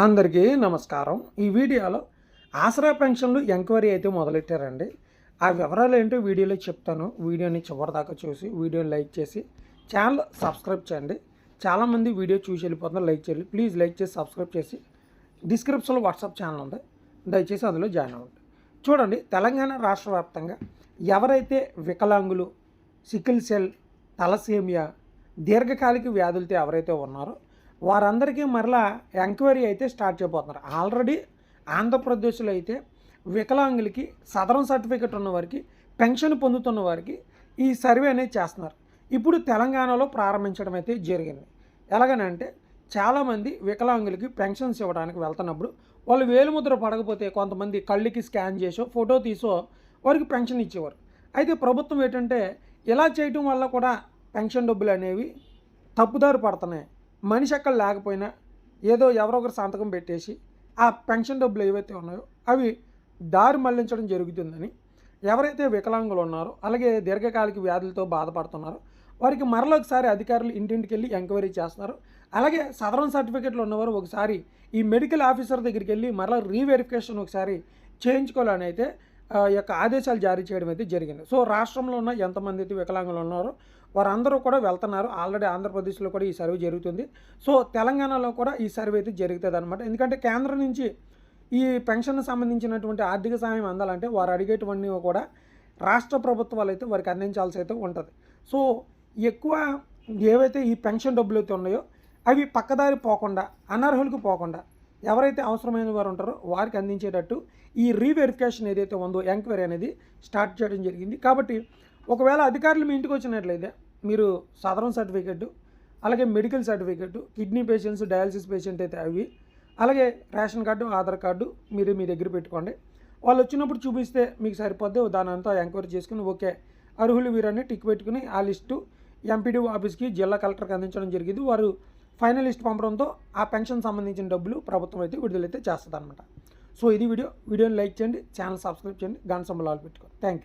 అందరికీ నమస్కారం. ఈ వీడియోలో ఆసరా పెన్షన్లు ఎంక్వైరీ అయితే మొదలెట్టారండి. ఆ వివరాలు ఏంటో వీడియోలో చెప్తాను. వీడియోని చివరిదాకా చూసి వీడియోని లైక్ చేసి ఛానల్ సబ్స్క్రైబ్ చేయండి. చాలామంది వీడియో చూసి వెళ్ళిపోతున్నారు. లైక్ చేయాలి ప్లీజ్ లైక్ చేసి సబ్స్క్రైబ్ చేసి. డిస్క్రిప్షన్లో వాట్సాప్ ఛానల్ ఉంది. దయచేసి అందులో జాయిన్ అవ్వండి. చూడండి తెలంగాణ రాష్ట్ర వ్యాప్తంగా ఎవరైతే వికలాంగులు సికిల్ సెల్ తలసేమియా దీర్ఘకాలిక వ్యాధులతో ఎవరైతే ఉన్నారో వారందరికీ మరలా ఎంక్వైరీ అయితే స్టార్ట్ చేయబోతున్నారు. ఆల్రెడీ ఆంధ్రప్రదేశ్లో అయితే వికలాంగులకి సదరం సర్టిఫికెట్ ఉన్న వారికి పెన్షన్ పొందుతున్న వారికి ఈ సర్వే అనేది చేస్తున్నారు. ఇప్పుడు తెలంగాణలో ప్రారంభించడం అయితే జరిగింది. ఎలాగనంటే చాలామంది వికలాంగులకి పెన్షన్స్ ఇవ్వడానికి వెళ్తున్నప్పుడు వాళ్ళు వేలుముద్ర పడకపోతే కొంతమంది కళ్ళకి స్కాన్ చేసో ఫోటో తీసో వారికి పెన్షన్ ఇచ్చేవారు. అయితే ప్రభుత్వం ఏంటంటే ఇలా చేయటం వల్ల కూడా పెన్షన్ డబ్బులు అనేవి తప్పుదారి పడుతున్నాయి. మనిషి అక్కడ లేకపోయినా ఏదో ఎవరో ఒకరు సంతకం పెట్టేసి ఆ పెన్షన్ డబ్బులు ఏవైతే ఉన్నాయో అవి దారి మళ్ళించడం జరుగుతుందని ఎవరైతే వికలాంగులు ఉన్నారో అలాగే దీర్ఘకాలిక వ్యాధులతో బాధపడుతున్నారో వారికి మరొకసారి అధికారులు ఇంటింటికి వెళ్ళి ఎంక్వైరీ చేస్తున్నారు. అలాగే సదరన్ సర్టిఫికెట్లు ఉన్నవారు ఒకసారి ఈ మెడికల్ ఆఫీసర్ దగ్గరికి వెళ్ళి మరలా రీవెరిఫికేషన్ ఒకసారి చేయించుకోవాలని అయితే యొక్క ఆదేశాలు జారీ చేయడం అయితే జరిగింది. సో రాష్ట్రంలో ఉన్న ఎంతమంది అయితే వికలాంగులు ఉన్నారో వారందరూ కూడా వెళ్తున్నారు. ఆల్రెడీ ఆంధ్రప్రదేశ్లో కూడా ఈ సర్వే జరుగుతుంది. సో తెలంగాణలో కూడా ఈ సర్వే అయితే జరుగుతుంది అనమాట ఎందుకంటే కేంద్రం నుంచి ఈ పెన్షన్ సంబంధించినటువంటి ఆర్థిక సహాయం అందాలంటే వారు అడిగేటువంటివి కూడా రాష్ట్ర ప్రభుత్వాలు అయితే వారికి అందించాల్సి అయితే ఉంటుంది. సో ఎక్కువ ఏవైతే ఈ పెన్షన్ డబ్బులు అయితే ఉన్నాయో అవి పక్కదారి పోకుండా అనర్హులకు పోకుండా ఎవరైతే అవసరమైన వారు ఉంటారో వారికి అందించేటట్టు ఈ రీవెరిఫికేషన్ ఏదైతే ఉందో ఎంక్వైరీ అనేది స్టార్ట్ చేయడం జరిగింది. కాబట్టి ఒకవేళ అధికారులు మీ ఇంటికి వచ్చినట్లయితే మీరు సాధారణ సర్టిఫికెట్ అలాగే medical certificate kidney patients dialysis patient అయితే అవి అలాగే రేషన్ కార్డు ఆధార్ కార్డు మీరు మీ దగ్గర పెట్టుకోండి. వాళ్ళు వచ్చినప్పుడు చూపిస్తే మీకు సరిపోద్ది దాని అంతా ఎంక్వైరీ చేసుకుని ఓకే అర్హులు వీరని టిక్ పెట్టుకుని ఆ లిస్టు ఎంపీడీ ఆఫీస్కి జిల్లా కలెక్టర్కి అందించడం జరిగింది. వారు ఫైనల్ లిస్ట్ పంపడంతో ఆ పెన్షన్ సంబంధించిన డబ్బులు ప్రభుత్వం అయితే విడుదలైతే చేస్తుంది అనమాట సో ఇది వీడియో. వీడియోని లైక్ చేయండి ఛానల్ సబ్స్క్రైబ్ చేయండి గన్ సంబలాలు పెట్టుకోండి. Thank you